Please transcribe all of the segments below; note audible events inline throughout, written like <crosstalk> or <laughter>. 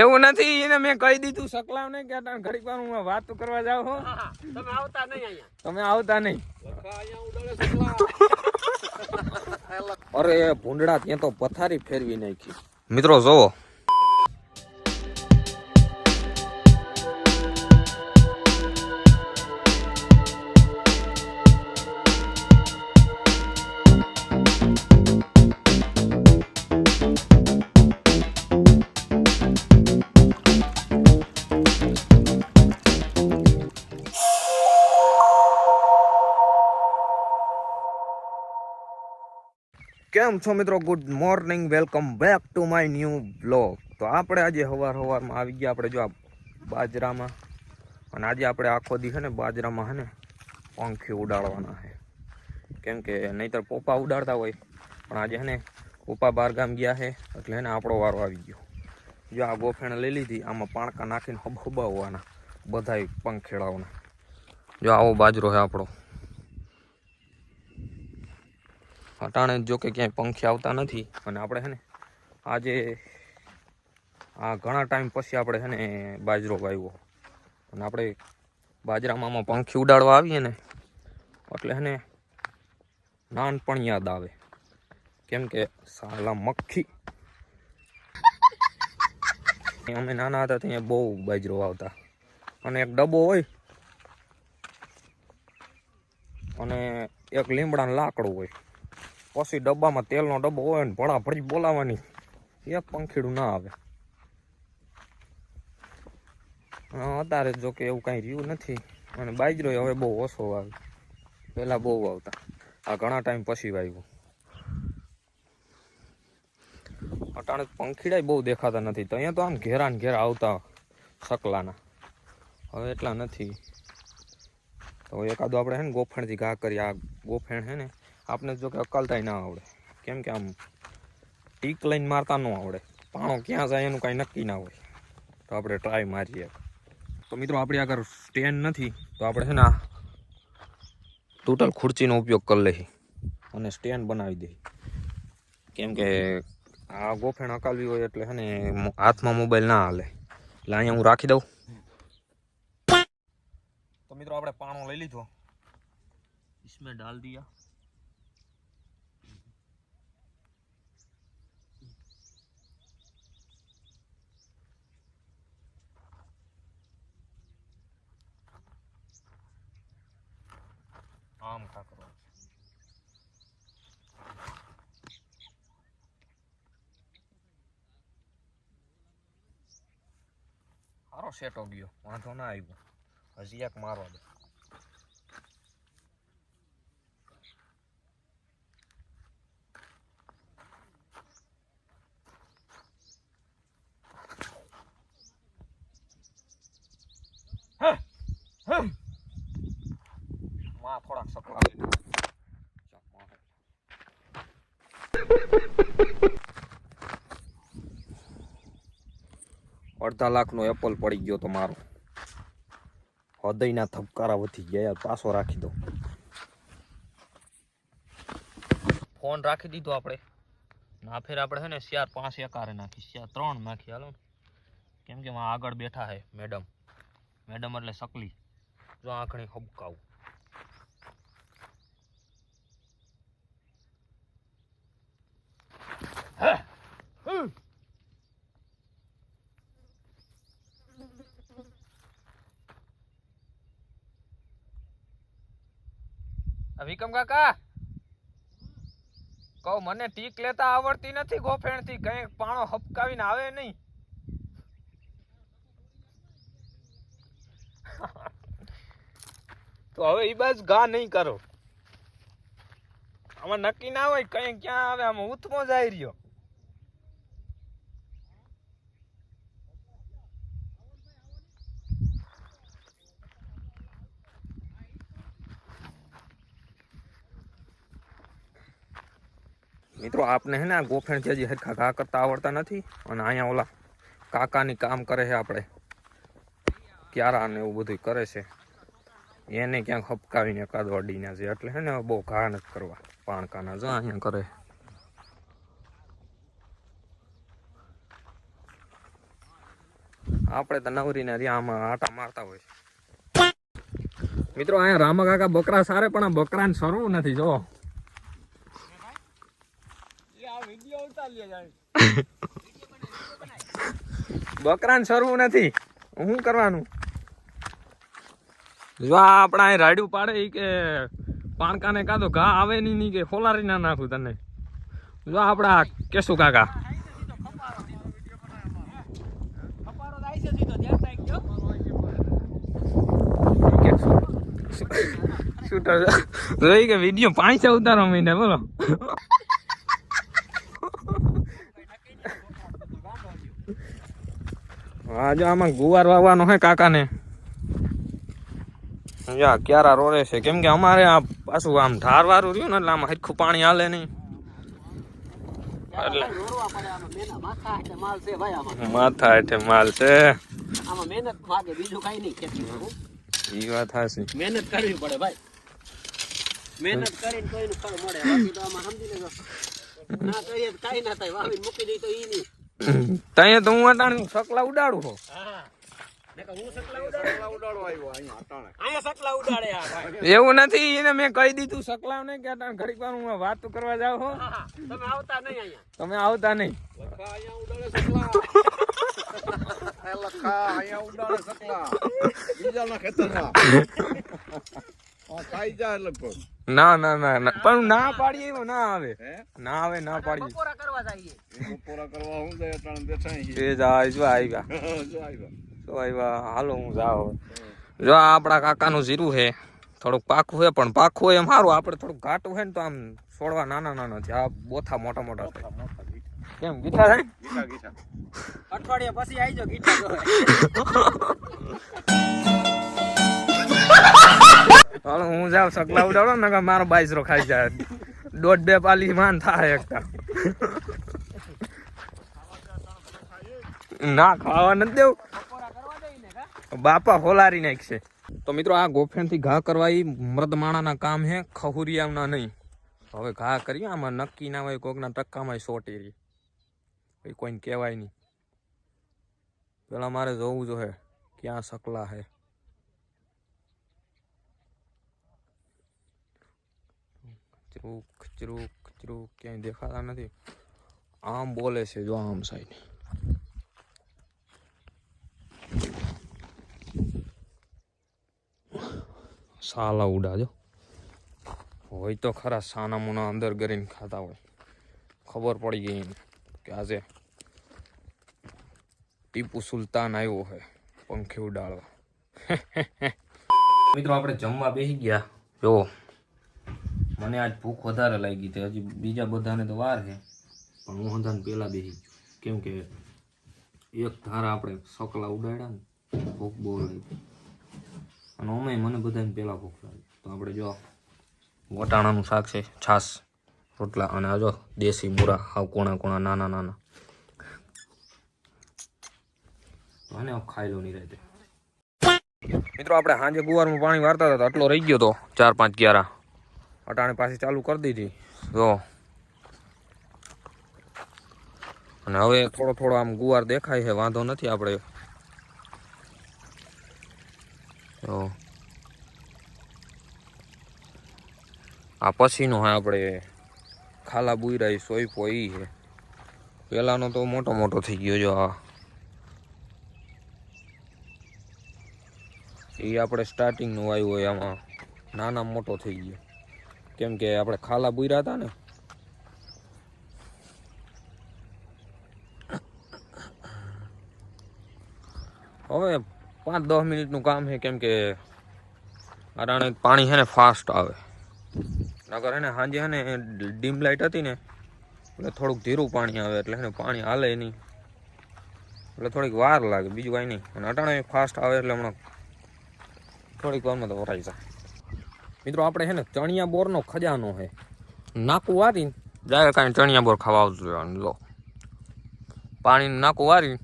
એવું નથી એને મેં કહી દીધું સકલાવ ને કે ઘડીક વાર હું વાત કરવા જાઉં હો. તમે આવતા નહીં અહીંયા. તમે આવતા નહીં. અહીંયા ઉડાડે સકલા અરે ભૂંડડા ત્યાં તો પથારી ફેરવી નાખી. મિત્રો જોવો. કેમ છો મિત્રો? Good morning welcome back to my new blog તો આપણે આજે સવાર સવારમાં આવી ગયા આપણે જો આ બાજરામાં. અને આજે આપણે આખો દી છે ને બાજરામાં છે ને પંખી ઉડાડવાના છે. કેમ કે નહીતર પોપા ઉડાડતા હોય. પણ આજે છે ને પોપા બહાર ગામ ગયા છે, એટલે એને આપણો વારો આવી ગયો. જો આ ગોફેણ લઈ લીધી, આમાં પાણકા નાખીને હબહબાવવાના બધાય પંખેડાઓના. જો આવો બાજરો છે આપણો. અટાણે જો કે ક્યાંય પંખી આવતા નથી. અને આપણે છે ને, આજે આ ઘણા ટાઈમ પછી આપણે છે ને બાજરો વાવ્યો. અને આપણે બાજરામાં પંખી ઉડાડવા આવીએ ને, એટલે છે ને નાનપણ યાદ આવે. કેમ કે સાલા મક્ખી. અમે નાના હતા ત્યાં બહુ બાજરો આવતા અને એક ડબ્બો હોય, અને એક લીમડાનું લાકડું હોય. પછી ડબ્બામાં તેલનો ડબ્બો હોય ને ભણા ભળી બોલાવાની. એક પંખીડું ના આવે. અત્યારે જો કે એવું કાંઈ રહ્યું નથી. અને બાજરો હવે બહુ ઓછો આવે પહેલાં બહુ આવતા આ ઘણા ટાઈમ પછી વાવ્યું. અટાણે પંખીડાય બહુ દેખાતા નથી. તો અહીંયા તો આમ ઘેરા ને ઘેરા આવતા સકલાના હવે એટલા નથી. તો એકાદો આપણે હે ને ગોફણથી ઘા કરી આ ગોફેણ હે ને આપણે જો કે અકલતાય ના આવડે કેમ કે આમ ટીક લઈને મારતા ન આવડે પાણો ક્યાં જાય એનું કાંઈ નક્કી ના હોય તો આપણે ટ્રાય મારીએ તો મિત્રો આપણી આગળ સ્ટેન્ડ નથી તો આપણે છે ને આ ટોટલ ખુરચીનો ઉપયોગ કરી લઈએ અને સ્ટેન્ડ બનાવી દઈએ કેમ કે આ ગોફેણ અકાલવી હોય એટલે છે ને મો- હાથમાં મોબાઈલ ના હાલે એટલે અહીંયા હું રાખી દઉં તો મિત્રો આપણે પાણો લઈ લીધો इसमें डाल दिया આમ કાકરો સારો સેટ ગયો વાંધો ના આવ્યો. હજી એક મારવા દે માં થોડાક. ચાલ, અડધા લાખનો એપલ પડી ગયો તો મારો. હૃદયના ધબકારા વધી ગયા પાછો રાખી દો. ફોન રાખી દીધો આપણે. ના ફેર આપણે છે ને ચાર પાંચ એકારે નાખી ચાર ત્રણ નાખી હાલો કેમ કે માં આગળ બેઠા હે મેડમ મેડમ એટલે સકલી. જો આંખણી હબકાવું. આ વિક્રમ કાકા? કહો, મને ટીક લેતા આવડતી નથી ગોફેણથી કઈ પાણો હપકાવીને આવે નહીં. તો હવે ઈ બસ ઘા નહીં કરો. આમાં નક્કી ના હોય, કઈ ક્યાં આવે, આમાં ઉથમો જાય રહ્યો. મિત્રો, આપને હે ને આ ગોફેણ જે હરખા ઘા કરતા આવડતા નથી, અને અહીંયા ઓલા કાકાની કામ કરે છે આપણે. ક્યારા ને એવું બધું કરે છે. એને ક્યાંક હપકાવીને એકાદ અડીને છે, એટલે હે ને બહુ ઘા નથી કરવા, પાણકાના. જો અહીંયા કરે. આપણે તો નવરીને આમાં આટા મારતા હોય મિત્રો, અહીંયા રામા કાકા બકરા સારે, પણ આ બકરાને સરવું નથી, જો એ આ વીડિયો ઉતાર લે જાય બકરાને સરવું નથી. શું કરવાનું? જો આપણા અહીં રાડ્યું પાડે ઈ કે પાણકાને કાદો ઘા આવે નહીં નહીં કે ખોલારી ના નાખું તને. જો આપણા કેશુ કાકા. શૂટર. જોઈ કે વીડિયો પાંચ ઉતારો મહિને બોલો. હા જો આમાં ગુવાર વાવવાનો હે કાકાને. યા ક્યારા રોડે છે? કેમ કે અમારે આ પાછું આમ ધાર વાળું રહ્યું ને એટલે આમાં હરખું પાણી હાલે નહીં. એટલે આમાં માથા હાથે માલ છે આમાં. હેઠે માલ છે. આમાં મહેનત બીજું કઈ નહીં ખેતીમાં વાત હાચી. મહેનત કરવી પડે ભાઈ. મહેનત કરીને કોઈનું ફળ મળે. બાકી તો આમાં સમજી લેજો. ના કરીએ તો ના થાય. વાવીને મૂકી દઈ તો ઈ નહીં. ત્યાં તો હું અટાણી સકલા ઉડાડું હો હું સકલા ઉડાડો અહીંયા સકલા ઉડાડે આ ભાઈ એવું નથી એને મેં કહી દીધું સકલા ને કે ઘડીક વાર હું વાત કરવા જાવ હો તમે આવતા નહીં. તમે આવતા નહીં અહીંયા ઉડાડે સકલા લખા અહીંયા ઉડાડે સકલા. બીજાના ખેતરમાં હા ખાઈ જાય લગભગ ના ના ના. પણ ના પાડીએ એવો ના આવે. હે? ના આવે ના પાડીએ. કરવા જઈએ. બપોરા કરવા હું જાય ત્રણ બેઠા અહીં. તે <laughs> જો આવ્યા. જો આવ્યા. હાલો હું જાઉં જો આ આપણા કાકાનું જીરું છે થોડુંક પાકું છે પણ પાકું હોય એમ સારું આપણે થોડુંક ઘાટું હોય ને તો આમ છોડવા નાના નાના છે આ બોથા મોટા મોટા થાય કેમ ગીઠા થાય અઠવાડિયા પછી આવી જાવ ગીઠા હાલો હું જાઉં સકલા ઉડાડો ને નકર મારો બાઈસરો ખાઈ જાય. દોઢ બે પાલી માન થાય એકતા ના ખાવા નથી દેવું. બપોરા કરવા જઈએ ને કા બાપા હોલારી નાખશે. તો મિત્રો આ ગોફેણથી ઘા કરવા ઈ મર્દ માણાના કામ હે ખહુરિયાના નહીં. હવે ઘા કરીએ આમાં નક્કી ના હોય, કોકના ટક્કામાં સોટી રહી. પછી કોઈને કહેવાય નહીં. પેલા મારે જોવું જોઈએ ક્યાં સકલા હે. ચરૂક ચરૂક ચરૂક, ક્યાંય દેખાતા નથી. આમ બોલે છે, જો આમ સાઈડ. સાલા ઉડાજો હોય તો ખરા સાના મુના અંદર કરીને ખાતા હોય. ખબર પડી ગઈ એને કે આજે ટીપુ સુલતાન આવ્યો છે પંખી ઉડાડવા. <laughs> મિત્રો, આપણે જમવા બેસી ગયા. જો, મને આજ ભૂખ વધારે લાગી હતી હજી બીજા બધાને તો વાર છે. પણ હું હંધાને પહેલાં બેસી ગયો. કેમ કે એક ધારા આપણે સકલા ઉડાડ્યા ને, ભૂખ બહુ લાગી. અને અમે મને બધાને પહેલાં ભૂખ લાગી તો આપણે જો વટાણાનું શાક છે, છાશ, રોટલા અને આ જો દેશી મૂરા હાવ કોણા કોણા, નાના નાના. અને ખાઈ નહીં રહેતે મિત્રો, આપણે સાંજે ગુવારમાં પાણી વારતા હતા આટલો રહી ગયો તો ચાર પાંચ ગ્યારા. અટાણે પાછી ચાલુ કરી દીધી. જો. અને હવે થોડો થોડો આમ ગુવાર દેખાય છે, વાંધો નથી આપણે. તો આ પછીનો હા આપણે ખાલા બુઈરાઈ સોઈપો એ છે. પેલાનો તો મોટો મોટો થઈ ગયો જો આ. એ આપણે સ્ટાર્ટિંગનું આવ્યું હોય આમાં. નાના મોટો થઈ ગયો. કેમ કે આપણે ખાલા બુઈરા હતા ને. હવે પાંચ દસ મિનિટનું કામ છે, કેમ કે અરાણે પાણી છે ને ફાસ્ટ આવે. નગર હે ને સાંજે હે ને ડીમ લાઇટ હતી ને, એટલે થોડુંક ધીરું પાણી આવે, એટલે એને પાણી હાલે નહીં. એટલે થોડીક વાર લાગે, બીજું કાંઈ નહીં. અને અટાણે ફાસ્ટ આવે એટલે હમણાં થોડીક વારમાં તો વરાઈ જાય. મિત્રો, આપણે છે ને ચણિયા બોરનો ખજાનો છે. નાકું વારી જાય કાંઈ ચણિયા બોર ખાવા આવતું રહેવાનું લો. પાણી નાકું વારી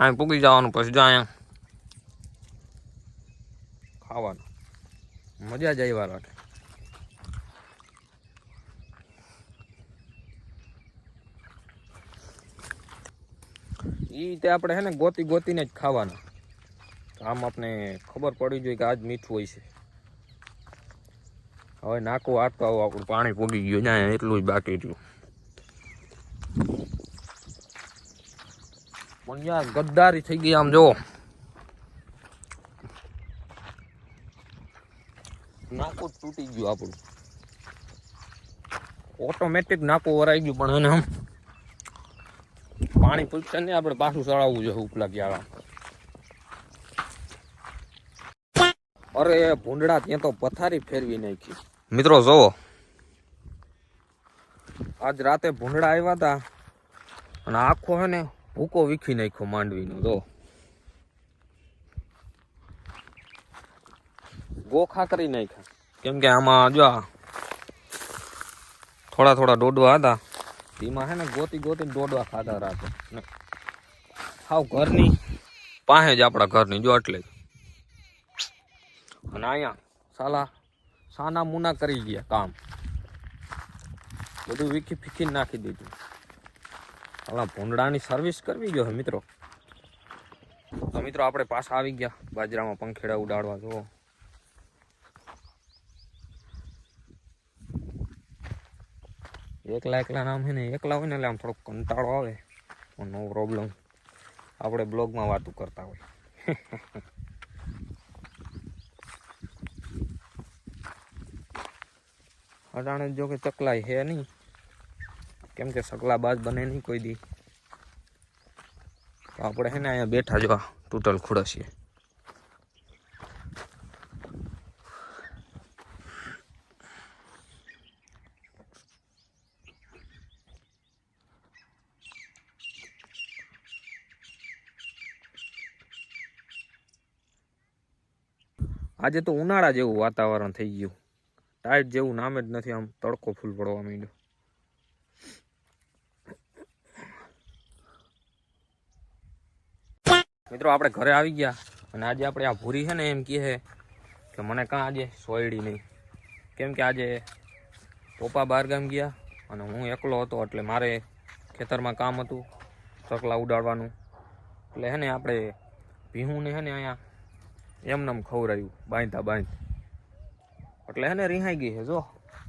અહીં પૂગી જવાનું પછી જો અહીંયા ખાવાનું. મજા જ આવ્યા રાખે એ તે આપણે હે ને ગોતી ગોતીને જ ખાવાના. આમ આપણે ખબર પડી જોઈએ કે આજ મીઠું હોય છે. હવે નાખું આટો આવું, આપણું પાણી પૂગી ગયું. ત્યાં એટલું જ બાકી રહ્યું. યાર ગદ્દારી થઈ ગઈ આમ જોવો નાકું જ તૂટી ગયું આપણું. ઓટોમેટિક નાકું વરાઈ ગયું પણ એને પાણી પૂછશે ને આપણે પાછું ચડાવવું જોઈએ ઉપલા ગયા અરે ભૂંડડા ત્યાં તો પથારી ફેરવી નાખી. મિત્રો જોવો આજ રાતે ભૂંડડા આવ્યા હતા અને આખો હે ને ભૂકો વીખી નાખ્યો માંડવીનો જો ગોખા કરી નાખ્યા. કેમ કે આમાં જો થોડા થોડા ડોડવા હતા. એમાં હે ને ગોતી ગોતી ડોડવા ખાધા રાતે. હાવ ઘરની પાસે જ આપણા ઘરની, જો એટલે અને અહીંયા સાલા સાના મુના કરી ગયા કામ. બધું વીખી ફીખી નાખી દીધું. હવે ભૂંડાની સર્વિસ કરવી જોઈએ મિત્રો. તો મિત્રો, આપણે પાછા આવી ગયા બાજરામાં પંખેડા ઉડાડવા જો એકલા એકલા નામ છે ને, એકલા હોય ને એટલે આમ થોડોક કંટાળો આવે. નો પ્રોબ્લેમ આપણે બ્લોગમાં વાતું કરતા હોય. <laughs> અટાણે જો કે ચકલાય છે નહીં. કેમ કે સકલા બાદ બને નહીં કોઈ દી. તો આપણે હે ને અહીંયા બેઠા જો તૂટલ ખુડસીએ. આજે તો ઉનાળા જેવું વાતાવરણ થઈ ગયું. ટાઈટ જેવું નામે જ નથી આમ તડકો ફૂલ પડવા માંડ્યો. મિત્રો, આપણે ઘરે આવી ગયા અને આજે આપણે આ ભૂરી છે ને એમ કહે છે કે મને કાં આજે સોયડી નહીં. કેમ કે આજે ટોપા બહાર ગામ ગયા અને હું એકલો હતો, એટલે મારે ખેતરમાં કામ હતું, ચકલા ઉડાડવાનું. એટલે હે ને આપણે ભીહુંને હે ને અહીંયા એમનેમ ખવરાયું બાંધતા બાંધ. એટલે હે ને રિહાઈ ગઈ છે, જો,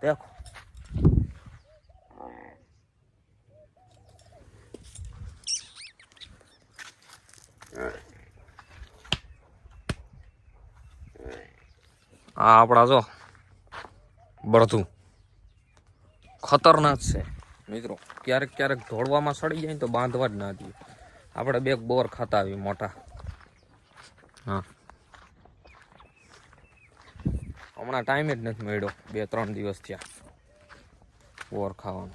દેખો. આ આપણા જો બળધું ખતરનાક છે. મિત્રો, ક્યારેક ક્યારેક ધોળવામાં સડી જાય ને તો બાંધવા જ ના જોઈએ આપણે બે બોર ખાતા આવી મોટા. હા. હમણાં ટાઈમ જ નથી મળ્યો. બે ત્રણ દિવસ થયા બોર ખાવાનો.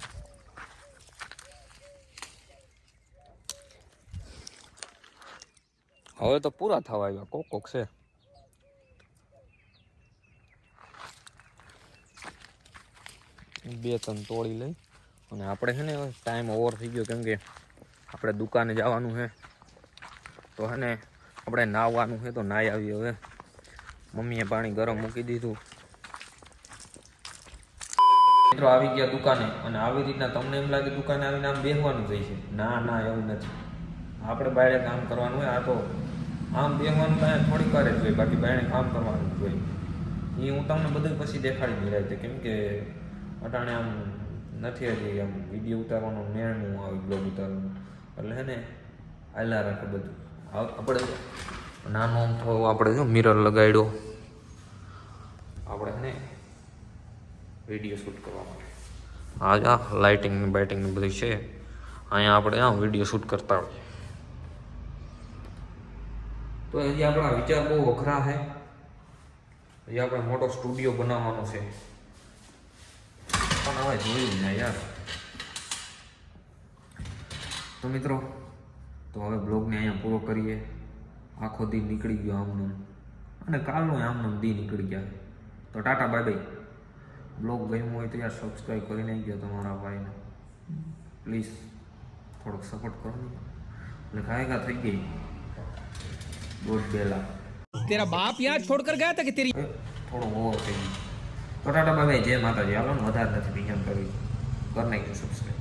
હવે તો પૂરા થવા આવ્યા. કોક કોક છે. બે ત્રણ તોડી લઈ. અને આપણે છે ને ટાઈમ ઓવર થઈ ગયો કેમ કે આપણે દુકાને જવાનું છે. તો હે ને આપણે નાહવાનું છે તો નાહી આવી હવે. મમ્મીએ પાણી ગરમ મૂકી દીધું. મિત્રો આવી ગયા દુકાને અને આવી રીતના તમને એમ લાગે દુકાને આવીને આમ બેસવાનું થઈ છે. ના ના, એવું નથી. આપણે બાયણે કામ કરવાનું હોય, આ તો આમ બેસવાનું કાંઈ થોડીક વાર જ જોઈએ બાકી બાયણે કામ કરવાનું જોઈએ એ હું તમને બધું પછી દેખાડી દઈ કેમ કે અટાણે આમ નથી હજી આમ વીડિયો ઉતારવાનો નિર્ણય આવી બ્લોગ ઉતારવાનું. એટલે હે ને, હાલ્યા રાખે બધું. આપણે નાનો આમ થયો આપણે જો મિરર લગાડ્યો. આપણે હે ને વીડિયો શૂટ કરવા માટે. આ જા લાઇટિંગ બાઇટિંગ બધું છે. અહીંયા આપણે આ વીડિયો શૂટ કરતા હોઈએ તો હજી આપણા વિચાર બહુ વખરા છે. હજી આપણે મોટો સ્ટુડિયો બનાવવાનો છે. પણ હવે જોયું ને યાર. તો મિત્રો તો હવે બ્લોગને અહીંયા પૂરો કરીએ. આખો દી નીકળી ગયો આમનું. અને કાલનો આમનું દી નીકળી ગયા. તો ટાટા બાય બાય. બ્લોગ ગમ્યો હોય તો યાર સબસ્ક્રાઈબ કરી નાખી ગયો તમારા ભાઈને. પ્લીઝ થોડોક સપોર્ટ કરો ને. એટલે ખાયગા થઈ ગઈ. દોઢ બે લાખ. તેરા બાપ છોડ કર ગયા હતા કે તેરી થોડો ઓવર થઈ ગયું. ટાટા બાય બાય જય માતાજી. હાલો વધારે નથી બીજાને કરવી. કરી નાખ્યું સબસ્ક્રાઈબ